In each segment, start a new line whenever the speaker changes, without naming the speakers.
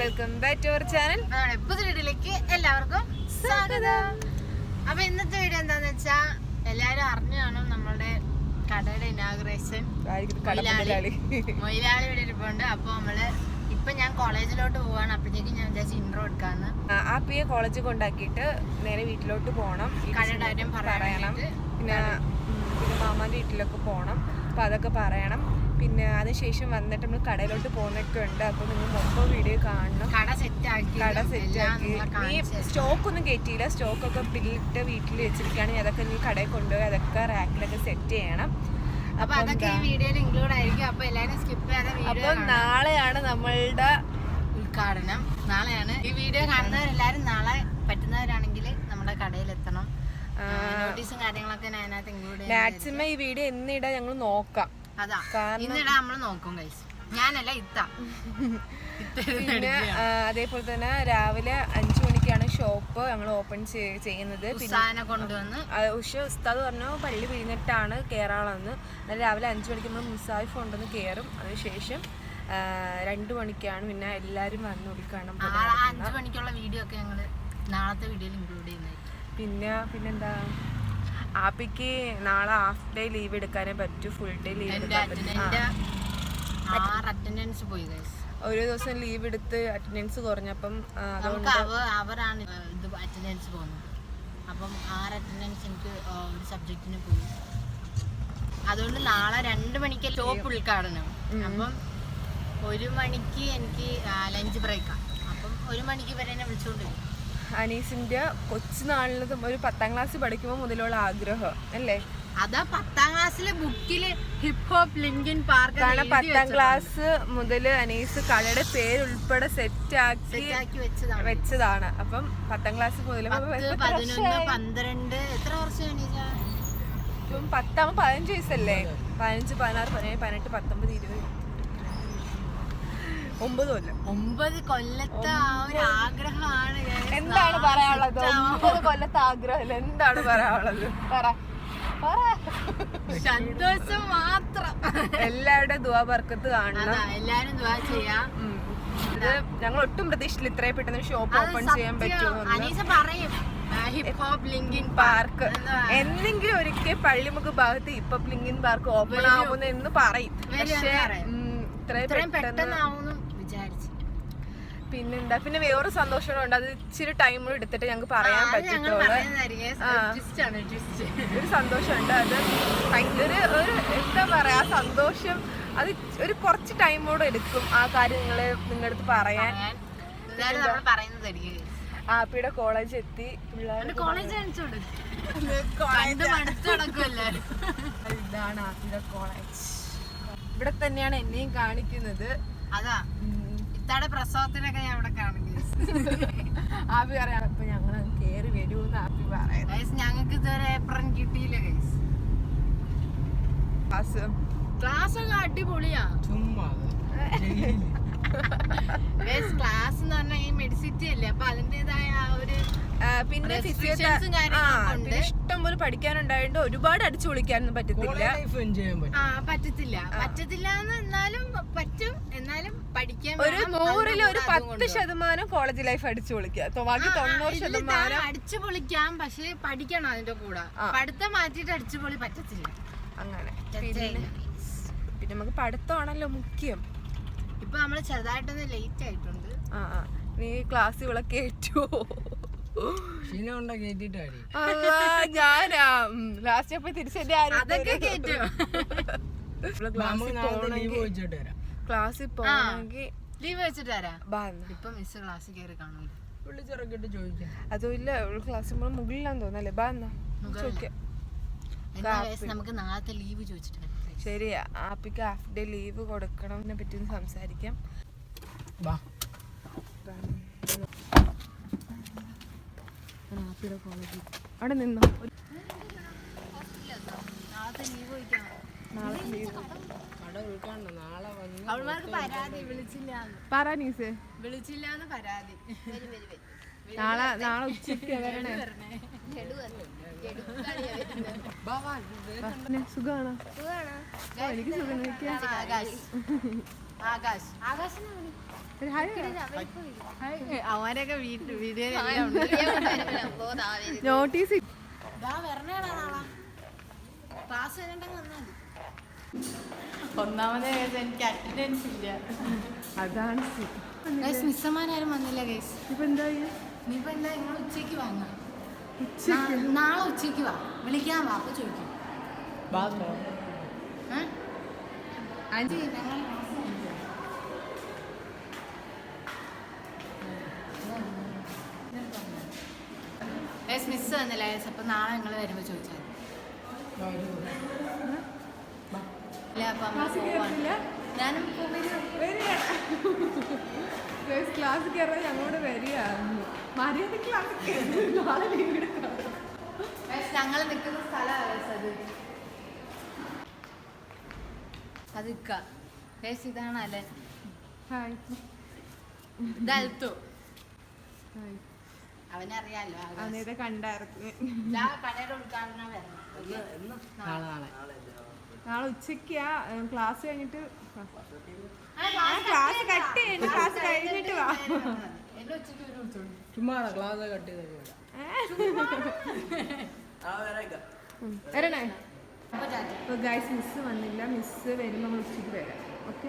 Welcome back to our channel
നമ്മുടെ പുതിയ വീഡിയോയിലേക്ക് എല്ലാവർക്കും സ്വാഗതം. അപ്പൊ ഇന്നത്തെ വീഡിയോ എന്താന്ന് വെച്ചാ എല്ലാരും അറിഞ്ഞു കാണും നമ്മളുടെ കടയുടെ ഇനാഗ്രേഷൻ
മൊയിലാളി.
മൊയിലാളി. ഇവിടെ ഇരിപ്പുണ്ട്. അപ്പൊ നമ്മൾ ഇപ്പൊ ഞാൻ കോളേജിലോട്ട് പോവാണ്. അപ്പോഴത്തേക്കും ഞാൻ വിചാരിച്ചു ഇൻട്രോ എടുക്കാന്ന്.
ആ പിയെ കോളേജിൽ കൊണ്ടാക്കിയിട്ട് നേരെ വീട്ടിലോട്ട് പോകണം
കടയുടെ കാര്യം
പറയണം പിന്നെ പിന്നെ മാമാന്റെ വീട്ടിലൊക്കെ പോകണം അപ്പൊ അതൊക്കെ പറയണം. പിന്നെ അതിനുശേഷം വന്നിട്ട് നമ്മൾ കടയിലോട്ട് പോകുന്നൊക്കെ ഉണ്ട്. അപ്പൊ നിങ്ങൾ മൊത്തം വീഡിയോ കാണണം.
കട സെറ്റ് ആക്കി
കട സെറ്റ് ആക്കി. നീ സ്റ്റോക്ക് ഒന്നും കയറ്റിയില്ല സ്റ്റോക്ക് ഒക്കെ ബില്ലിട്ട് വീട്ടിൽ വെച്ചിരിക്കുകയാണെങ്കിൽ അതൊക്കെ നീ കടയിൽ കൊണ്ടുപോയി അതൊക്കെ റാക്കിലൊക്കെ സെറ്റ് ചെയ്യണം.
അപ്പൊ അതൊക്കെ ഈ വീഡിയോയിൽ ഇൻക്ലൂഡ് ആയിരിക്കും. അപ്പൊ എല്ലാരും സ്കിപ്പ് ചെയ്യാതെ
അപ്പൊ നാളെയാണ് നമ്മളുടെ
ഉദ്ഘാടനം. നാളെയാണ്. ഈ വീഡിയോ കാണുന്നവരെല്ലാരും നാളെ പറ്റുന്നവരാണെങ്കിൽ നമ്മുടെ കടയിലെത്തണം. നോട്ടീസും കാര്യങ്ങളൊക്കെ ഞാൻ അതിനകത്ത് ഇൻക്ലൂഡ്
മാക്സിമം ഈ വീഡിയോ എന്നിടാൻ ഞങ്ങൾ നോക്കാം.
അതാ.
കാരണം-
ഇന്നിടാ നമ്മൾ നോക്കും കൈസ് ഞാനല്ല ഇത്ത.
പിന്നെ അതേപോലെ തന്നെ രാവിലെ അഞ്ചു മണിക്കാണ് ഷോപ്പ് ഞങ്ങൾ ഓപ്പൺ ചെയ്യുന്നത്.
കൊണ്ടുവന്ന്.
ആ, ഉസ്താദ് പറഞ്ഞു പള്ളി പിരിഞ്ഞിട്ടാണ് കയറാളെന്ന് എന്നാൽ രാവിലെ അഞ്ചു മണിക്ക് നമ്മൾ മുസാഫ് കൊണ്ടുവന്ന് കയറും അതിനുശേഷം രണ്ടു മണിക്കാണ് പിന്നെ എല്ലാരും വന്ന്
ആ അഞ്ചു മണിക്കുള്ള വീഡിയോ ഒക്കെ ഞങ്ങൾ നാളത്തെ വീഡിയോയിൽ ഇൻക്ലൂഡ് ചെയ്യുന്നത്
പിന്നെ പിന്നെന്താ? ആപ്പിക്ക് നാളെ ഹാഫ് ഡേ ലീവ് എടുക്കാനേ പറ്റൂ ഫുൾ ഡേ ലീവ് എടുക്കാൻ പറ്റും.
പോയി
ഒരു ദിവസം ലീവ് എടുത്ത് അറ്റൻഡൻസ് കുറഞ്ഞപ്പം അതുകൊണ്ട്
അവരാണ് ഇത് അറ്റൻഡൻസ് പോകുന്നത്. അപ്പം ആറ് അറ്റൻഡൻസ് എനിക്ക് ഒരു സബ്ജക്റ്റിന് പോയി. അതുകൊണ്ട് നാളെ രണ്ട് മണിക്ക് ടോപ്പ് ഉദ്ഘാടനം. അപ്പം ഒരു മണിക്ക് എനിക്ക് ലഞ്ച് ബ്രേക്കാണ് അപ്പം ഒരു മണിക്ക് വരെ എന്നെ വിളിച്ചുകൊണ്ട് വരും
അനീസിന്റെ കൊച്ചുനാളിൽ ഒരു പത്താം ക്ലാസ് പഠിക്കുമ്പോൾ മുതലുള്ള ആഗ്രഹം അല്ലേ?
അതാ പത്താം ക്ലാസ്സിലെ ബുക്കിൽ ഹിപ്പ് ഹോപ്പ് ലിങ്കിൻ പാർക്ക്
കാരണം പത്താം ക്ലാസ് മുതൽ അനീസ് കടയുടെ പേര് ഉൾപ്പെടെ സെറ്റ് ആക്കി
വെച്ചതാണ്.
അപ്പം പത്താം ക്ലാസ് മുതൽ
പന്ത്രണ്ട് എത്ര വർഷം
ഇപ്പം പത്താമ പതിനഞ്ച് വയസ്സല്ലേ? പതിനഞ്ച് പതിനാറ് പതിനേഴ് പതിനെട്ട് പത്തൊമ്പത് ഇരുപത്. ഒമ്പത് കൊല്ലം.
ഒമ്പത് കൊല്ലത്തെ ആ ഒരു ആഗ്രഹമാണ്.
എന്താണ് പറയാനുള്ളത്? ഒമ്പത് കൊല്ലത്തെ ആഗ്രഹം എന്താണ് പറയാനുള്ളത്? പറ. പറ.
സന്തോഷം മാത്രം.
എല്ലാവരുടെ ദുവാ ബർക്കത്ത് കാണണം.
എല്ലാരും ദുവാ ചെയ്യാം.
ഇത് ഞങ്ങൾ ഒട്ടും പ്രതീക്ഷിച്ചില്ല ഇത്രയും പെട്ടെന്ന് ഷോപ്പ് ഓപ്പൺ ചെയ്യാൻ
പറ്റും പറയും. ലിങ്കിൻ
പാർക്ക് എന്തെങ്കിലും ഒരിക്കൽ പള്ളിമുക്ക് ഭാഗത്ത് ഹിപ്പോപ്പ് ലിങ്കിൻ പാർക്ക് ഓപ്പൺ ആവുമെന്ന് എന്ന് പറയും. പക്ഷേ ഇത്രയും പെട്ടെന്ന് പിന്നെന്താ? പിന്നെ വേറൊരു സന്തോഷമുണ്ട്. അത് ഇച്ചിരി ടൈം എടുത്തിട്ട് ഞങ്ങൾക്ക് പറയാൻ പറ്റത്തുള്ളൂ ഒരു സന്തോഷമുണ്ട്. അത് ഭയങ്കര ഒരു എന്താ പറയാ ആ സന്തോഷം അത് ഒരു കുറച്ച് ടൈമോടെ എടുക്കും ആ കാര്യം നിങ്ങൾ നിങ്ങളുടെ അടുത്ത് പറയാൻ. ആപ്പിയുടെ കോളേജ് എത്തി.
കോളേജ്
ഇതാണ് ആപ്പിയുടെ കോളേജ് ഇവിടെ തന്നെയാണ് എന്നെയും കാണിക്കുന്നത്.
അതാ. ഇത്താടെ പ്രസവത്തിനൊക്കെ ഞാൻ ഇവിടെ കാണുന്നു
ആപ്പി പറയാണ് അപ്പൊ ഞങ്ങൾ കേറി വരൂന്ന് ആപ്പി
പറയാം ഞങ്ങൾക്ക് ഇതുവരെ ഏപ്രൻ കിട്ടിയില്ല ഗൈസ്
ക്ലാസ്
ക്ലാസ് ഒക്കെ അടിപൊളിയാ. ഗൈസ് ക്ലാസ് എന്ന് പറഞ്ഞാൽ ഈ മെഡിസിറ്റി അല്ലേ? അപ്പൊ അതിന്റേതായ ആ ഒരു
പിന്നെ ഫിസിയോതെറാപ്പി പിന്നെ ഇഷ്ടം പോലെ പഠിക്കാനുണ്ടായിട്ട് ഒരുപാട് അടിച്ചു പൊളിക്കാനൊന്നും പറ്റത്തില്ല.
ആ പറ്റത്തില്ല. പറ്റത്തില്ല എന്ന് എന്നാലും പറ്റും. എന്നാലും പഠിക്കാൻ
ഒരു. നൂറിൽ ഒരു പത്ത്. ശതമാനം കോളേജ് ലൈഫ് അടിച്ചു പൊളിക്കുക ബാക്കി തൊണ്ണൂറ് ശതമാനം
ഞാൻ അടിച്ചു പൊളിക്കാം. പക്ഷെ പഠിക്കണം അതിന്റെ കൂടെ. പഠിത്തം മാറ്റിട്ട് അടിച്ചു പൊളി പറ്റത്തില്ല.
അങ്ങനെ. പിന്നെ നമുക്ക് പഠിത്തമാണല്ലോ മുഖ്യം.
ഇപ്പൊ നമ്മൾ ചെറുതായിട്ടൊന്ന് ലേറ്റ് ആയിട്ടുണ്ട്.
ആ ആ. നീ ക്ലാസ് ഇവിടെ കേറ്റുവോ ഞാനാ. ലാസ്റ്റ് അപ്പൊ തിരിച്ചെന്റെ ക്ലാസ്സിൽ
ലീവ് വെച്ചിട്ട് തരാം ഇപ്പൊ മിസ് ക്ലാസ്സിൽ കയറി കാണൂല.
അതുമില്ല ക്ലാസ്സിൽ പോകാൻ മുകളിലാന്ന് തോന്നല്ലേ ബാ എന്നാ.
നമുക്ക് നാളത്തെ ലീവ് ചോദിച്ചിട്ട്.
ശരി ആപ്പിക്ക് ഹാഫ് ഡേ ലീവ് കൊടുക്കണമെന്നെ പറ്റി ഒന്ന് സംസാരിക്കാം. ആപ്പിയുടെ കോളേജിൽ അവിടെ നിന്നോ?
ചോദിക്കണം
നാളെ
വിളിച്ചില്ല
നാളെ നാളെ ഉച്ചയ്ക്ക് വരണേ. സുഖാണോ? എനിക്ക് സുഖം.
അവരൊക്കെ വീഡിയോ
നോട്ടീസ്
ഒന്നാമത് എനിക്ക് അറ്റൻഡൻസ് ഇല്ല.
അതാണ്.
മിസ്സമാരും വന്നില്ല ഗൈസ്.
ഇപ്പൊ എന്താ
ഇനിയിപ്പോ എന്താ? നിങ്ങൾ ഉച്ചയ്ക്ക് വാങ്ങാം. നാളെ ഉച്ചയ്ക്ക് വാ. വിളിക്കാൻ വാ അപ്പൊ ചോദിക്കും. ഞങ്ങൾ മിസ് വന്നില്ല? ഗൈസ് അപ്പൊ നാളെ നിങ്ങൾ വരുമ്പോ ചോദിച്ചാൽ. ഇല്ല അപ്പൊ ഞാനും
ക്ലാസ് കയറാൻ ഞങ്ങളോട് വരിക നാളെ ലീവ് എടുക്കാം
ഞങ്ങൾ നിൽക്കുന്ന സ്ഥലമാണ് അത് ഇതാണ് അവനറിയാലോ.
കണ്ടായിരുന്നു.
കടയുടെ ഉദ്ഘാടനം? നാളെ.
നാളെ. ഉച്ചയ്ക്കാ. ക്ലാസ് കഴിഞ്ഞിട്ട്
ആ,
ക്ലാസ് കട്ട് ചെയ്യുന്നു ക്ലാസ് കഴിഞ്ഞിട്ട് വാ.
ചുമ്മാ ക്ലാസ് കട്ട് ചെയ്ത്
വരണേ. അപ്പോൾ ഗൈസ് മിസ് വന്നില്ല. മിസ് വരുമ്പോൾ നമ്മൾ ഉച്ചയ്ക്ക് വരാം. ഓക്കെ.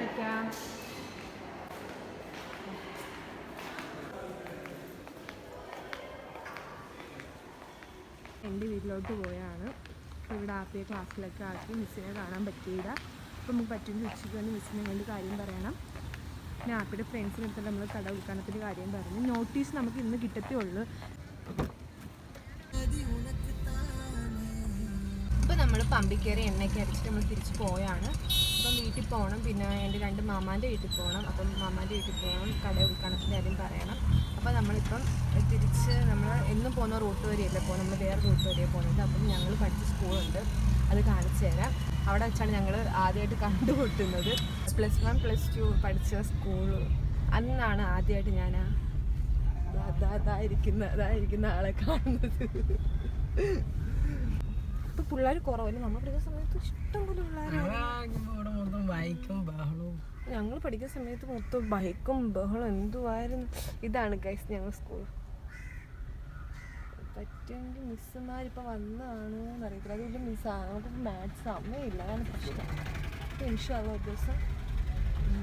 വെക്കാം. എന്റെ വീട്ടിലോട്ട് പോയാണ്. ഇവിടെ ആപ്പിയെ ക്ലാസ്സിലൊക്കെ ആക്കി മിസ്സിനെ കാണാൻ പറ്റിയില്ല. അപ്പോൾ നമുക്ക് പറ്റുമെങ്കിൽ ഉച്ചയ്ക്ക് വന്ന് മിസ്സിനെ കൊണ്ട് കാര്യം പറയണം. പിന്നെ ആപ്പിയുടെ ഫ്രണ്ട്സിന് എടുത്തിട്ട് നമ്മൾ കട ഉദ്ഘാടനത്തിന്റെ കാര്യം പറഞ്ഞു. നോട്ടീസ് നമുക്ക് ഇന്ന് കിട്ടത്തേ ഉള്ളൂ. ഇപ്പോൾ നമ്മൾ പമ്പിൽ കയറി എണ്ണയൊക്കെ അടിച്ചിട്ട് നമ്മൾ തിരിച്ച് പോയാണ്. അപ്പം വീട്ടിൽ പോകണം പിന്നെ എന്റെ രണ്ട് മാമാന്റെ വീട്ടിൽ പോകണം അപ്പം മാമാന്റെ വീട്ടിൽ പോകണം കട ഉദ്ഘാടനത്തിന്റെ കാര്യം പറയണം. അപ്പോൾ നമ്മളിപ്പം തിരിച്ച് നമ്മൾ എന്നും പോകുന്ന റൂട്ട് വരെയല്ല പോകും നമ്മൾ വേറെ റൂട്ട് വരെയാണ് പോകുന്നത് അപ്പം ഞങ്ങൾ പഠിച്ച സ്കൂളുണ്ട്. അത് കാണിച്ചു തരാം. അവിടെ വെച്ചാണ് ഞങ്ങൾ ആദ്യമായിട്ട് കണ്ടുമുട്ടുന്നത്. പ്ലസ് വൺ പ്ലസ് ടു പഠിച്ച സ്കൂൾ അന്നാണ് ആദ്യമായിട്ട് ഞാൻ അതായിരിക്കുന്ന അതായിരിക്കുന്ന ആളെ കാണുന്നത്. ഇപ്പൊ പിള്ളേർ കുറവല്ലേ? നമ്മൾ പഠിക്കുന്ന സമയത്ത് ഇഷ്ടം പോലെ പിള്ളേരാണ്
ബൈക്കും ബഹളവും.
ഞങ്ങൾ പഠിക്കുന്ന സമയത്ത് മൊത്തം ബൈക്കും ബഹളം എന്തുവായിരുന്നു? ഇതാണ് ഗൈസ് ഞങ്ങൾ സ്കൂൾ പറ്റുമെങ്കിൽ മിസ്സുമാരിപ്പോൾ വന്നതാണ് എന്നറിയത്തില്ല. അതുകൊണ്ട് മിസ്സാണ് നമുക്ക് മാത്സ് സമയമില്ല അതാണ് പ്രശ്നം. ടെൻഷൻ ഇൻഷാള്ള ഒരു ദിവസം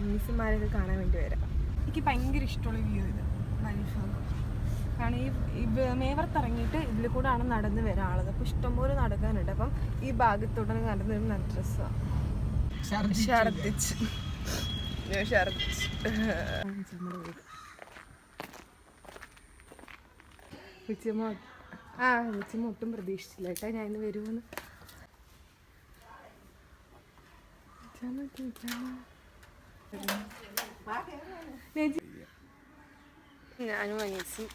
മിസ്സുമാരൊക്കെ കാണാൻ വേണ്ടി വരാം. എനിക്ക് ഭയങ്കര ഇഷ്ടമുള്ള വ്യൂ ഇത്. മനുഷ്യർക്ക് കാരണം ഈ മേവർത്തിറങ്ങിയിട്ട് ഇറങ്ങിയിട്ട് ഇതിൽ കൂടെ ആണ് നടന്ന് വരാനുള്ളത് അപ്പോൾ ഇഷ്ടംപോലെ നടക്കാനുണ്ട്. അപ്പം ഈ ഭാഗത്തോടെ നടന്ന് വരുന്ന നല്ല രസമാണ് ഛർദിച്ച് ഉച്ചമ്മ ആ ഉച്ചമ്മ ഒട്ടും പ്രതീക്ഷിച്ചില്ല കേട്ടോ. ഞാൻ ഇന്ന് വരുമെന്ന് ഉച്ചമ്മ, ഉച്ചമ്മ. ഞാനും അനീസും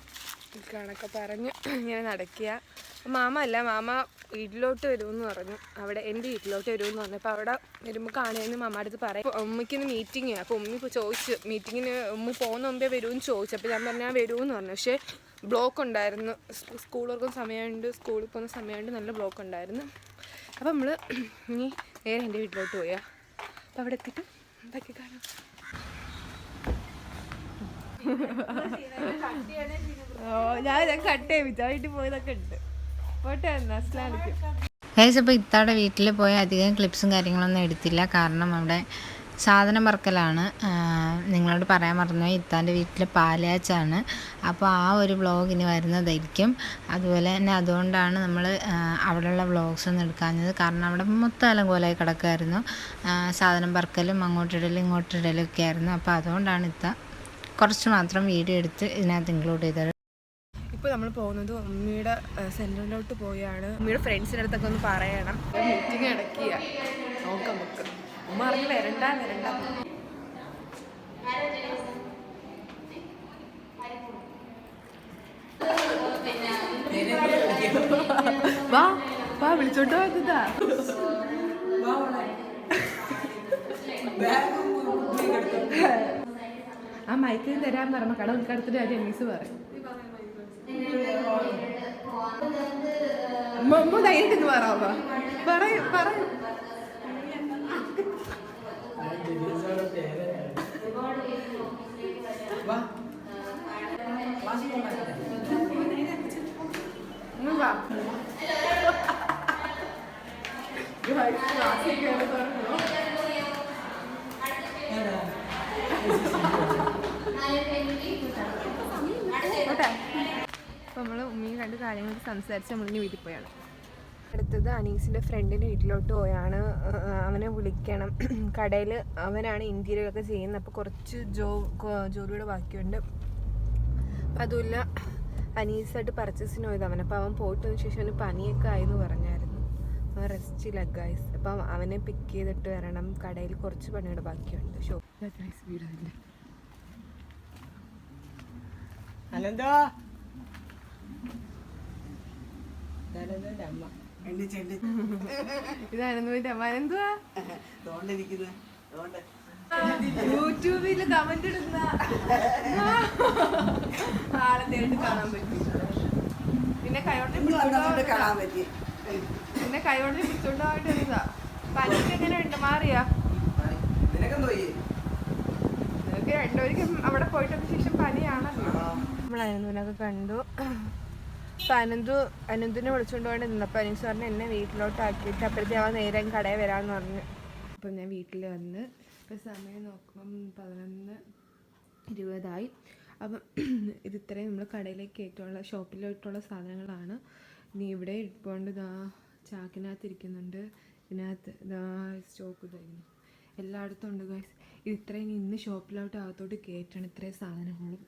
കണക്കെ പറഞ്ഞു ഇങ്ങനെ നടക്കുക മാമ അല്ല മാമ വീട്ടിലോട്ട് വരുമെന്ന് പറഞ്ഞു. അവിടെ എന്റെ വീട്ടിലോട്ട് വരുമെന്ന് പറഞ്ഞു അപ്പോൾ അവിടെ വരുമ്പോൾ കാണുമെന്ന് മാമ അടുത്ത് പറയും. അപ്പോൾ ഉമ്മയ്ക്ക് ഇന്ന് മീറ്റിംഗ് അപ്പോൾ ഉമ്മ ഇപ്പോൾ ചോദിച്ചു മീറ്റിങ്ങിന് ഉമ്മ പോകുന്ന മുമ്പേ വരുമെന്ന് ചോദിച്ചു. അപ്പോൾ ഞാൻ പറഞ്ഞാൽ വരുമെന്ന് പറഞ്ഞു. പക്ഷേ ബ്ലോക്ക് ഉണ്ടായിരുന്നു. സ്കൂൾ തുറക്കുന്ന സമയമുണ്ട് സ്കൂളിൽ പോകുന്ന സമയമുണ്ട് നല്ല ബ്ലോക്ക് ഉണ്ടായിരുന്നു. അപ്പോൾ നമ്മൾ ഇനി നേരെ എന്റെ വീട്ടിലോട്ട് പോയാൽ അപ്പോൾ അവിടെ എത്തിയിട്ട് ബാക്കി കാണാം ഓ ഞാൻ ഞാൻ കട്ട് വീട്ടിൽ പോയതൊക്കെ പോട്ടെ
അപ്പോൾ ഇത്താടെ വീട്ടിൽ പോയ അധികം ക്ലിപ്സും കാര്യങ്ങളൊന്നും എടുത്തില്ല. കാരണം അവിടെ സാധനം പറക്കലാണ് നിങ്ങളോട് പറയാൻ മറന്നു ഇത്താന്റെ വീട്ടിൽ പാലാച്ചാണ്. അപ്പോൾ ആ ഒരു വ്ളോഗ് ഇനി വരുന്നതായിരിക്കും. അതുപോലെ തന്നെ അതുകൊണ്ടാണ് നമ്മൾ അവിടെയുള്ള വ്ളോഗ്സ് ഒന്നും എടുക്കാഞ്ഞത്. കാരണം അവിടെ മൊത്തം അലങ്കോലമായി കിടക്കുമായിരുന്നു സാധനം പറക്കലും അങ്ങോട്ടിടലും ഇങ്ങോട്ടിടലും ഒക്കെ ആയിരുന്നു. അപ്പോൾ അതുകൊണ്ടാണ് ഇത്ത കുറച്ച് മാത്രം വീഡിയോ എടുത്ത് ഇതിനകത്ത് ഇൻക്ലൂഡ് ചെയ്തത്.
ഇപ്പോൾ നമ്മൾ പോകുന്നത് ഉമ്മിയുടെ സെന്ററിലോട്ട് പോയാണ്. ഉമ്മിയുടെ ഫ്രണ്ട്സിന്റെ അടുത്തൊക്കെ ഒന്ന് പറയണം. മീറ്റിംഗ് ഇടയ്ക്കുക നോക്കാം നമുക്ക്. ഉമ്മ പറഞ്ഞ് വരണ്ട വരണ്ട. വാ വാ വിളിച്ചോണ്ട് വന്നതാ ആ മൈക്കിൽ തരാൻ പറഞ്ഞ കട ഉൾക്കടത്തിന്റെ കാര്യം എനീസ് പറയും പറയാ പറയും പറയും
വാ ക്ലാസ്സിൽ കൊണ്ടാക്കട്ടെ
ഇങ്ങ് വാ. Guys, classic ആണ് പറഞ്ഞോ. അപ്പോൾ നമ്മൾ ഉമ്മയും രണ്ട് കാര്യങ്ങളൊക്കെ സംസാരിച്ച് നമ്മളിനി വീട്ടിൽ പോയാണ് അടുത്തത് അനീസിന്റെ ഫ്രണ്ടിന്റെ വീട്ടിലോട്ട് പോയാണ്. അവനെ വിളിക്കണം. കടയിൽ അവനാണ് ഇന്റീരിയർ ഒക്കെ ചെയ്യുന്നത്. അപ്പോൾ കുറച്ച് ജോ ജോലിയുടെ ബാക്കിയുണ്ട്. അപ്പം അതുമില്ല. അനീസായിട്ട് പർച്ചേസിന് പോയത് അവൻ അപ്പോൾ അവൻ പോയിട്ടതിന് ശേഷം അവന് പനിയൊക്കെ ആയെന്ന് പറഞ്ഞായിരുന്നു. അവൻ റെസ്റ്റില്ല ഗൈസ് അപ്പം അവനെ പിക്ക് ചെയ്തിട്ട് വരണം. കടയിൽ കുറച്ച് പണിയുടെ ബാക്കിയുണ്ട്. ഷോ വീടാണ്
അമ്മ.
ഇതാണെന്ന് അവനെന്തുവാ
തോണ്ടിരിക്കുന്നത് തോണ്ട
യൂട്യൂബിൽ കമന്റ് ഇടുന്ന ആളെ നേരിട്ട് കാണാൻ പറ്റി. പിന്നെ കൈയോടെ
അതുകൊണ്ട് കാണാൻ പറ്റി.
പിന്നെ കൈയോടെ പിടിച്ചോണ്ടായിട്ട് വരുന്നതാ പനിക്ക് എങ്ങനെ ഉണ്ട് മാറിയാ? നിങ്ങൾക്ക് രണ്ടുപേർക്കും അവിടെ പോയിട്ടതിന് ശേഷം പനിയാണല്ലോ. നമ്മളതിനൊക്കെ കണ്ടു. അപ്പൊ അനന്തു അനന്തുനെ പോയി നിന്നപ്പോൾ അനീസ് പറഞ്ഞു എന്നെ വീട്ടിലോട്ട് ആക്കിയിട്ട് അപ്പോഴത്തെ അവൻ നേരെ കടയിൽ വരാമെന്ന് പറഞ്ഞു. അപ്പം ഞാൻ വീട്ടിൽ വന്ന് ഇപ്പം സമയം നോക്കുമ്പം പതിനൊന്ന് ഇരുപതായി. അപ്പം ഇത് ഇത്രയും നമ്മൾ കടയിലേക്ക് ഏറ്റവും ഷോപ്പിലോട്ടുള്ള സാധനങ്ങളാണ്. ഇനി ഇവിടെ ഇട്ടുകൊണ്ട് ഇതാ ചാക്കിനകത്ത് ഇരിക്കുന്നുണ്ട്. ഇതിനകത്ത് ഇതാ സ്റ്റോക്ക് ഇതായിരുന്നു എല്ലായിടത്തും ഉണ്ട് ഇത് ഇത്രയും ഇന്ന് ഷോപ്പിലോട്ട് അകത്തോട്ട് കയറ്റണം ഇത്രയും സാധനങ്ങളും.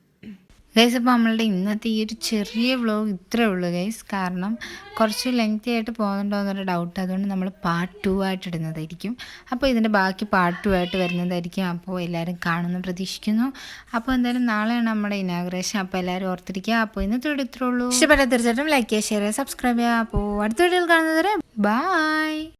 ഗൈസ് അപ്പോൾ നമ്മളുടെ ഇന്നത്തെ ഈ ഒരു ചെറിയ വ്ലോഗ് ഇത്രേ ഉള്ളൂ ഗൈസ് കാരണം കുറച്ച് ലെങ്തി ആയിട്ട് പോകുന്നുണ്ടോ എന്നൊരു ഡൗട്ട് അതുകൊണ്ട് നമ്മൾ പാർട്ട് ടു ആയിട്ട് ഇടുന്നതായിരിക്കും. അപ്പോൾ ഇതിന്റെ ബാക്കി പാർട്ട് ടു ആയിട്ട് വരുന്നതായിരിക്കും. അപ്പോൾ എല്ലാവരും കാണുമെന്ന് പ്രതീക്ഷിക്കുന്നു. അപ്പോൾ എന്തായാലും നാളെയാണ് നമ്മുടെ ഇനാഗ്രേഷൻ അപ്പോൾ എല്ലാവരും ഓർത്തിരിക്കുക. അപ്പോൾ ഇന്നത്തെ ഇത്രേ ഉള്ളൂ. ഇഷ്ടപ്പെട്ടാൽ തീർച്ചയായിട്ടും ലൈക്ക് ചെയ്യുക ഷെയർ ചെയ്യുക സബ്സ്ക്രൈബ് ചെയ്യുക. അപ്പോൾ അടുത്ത വീഡിയോയിൽ കാണുന്നത് വരെ ബായ്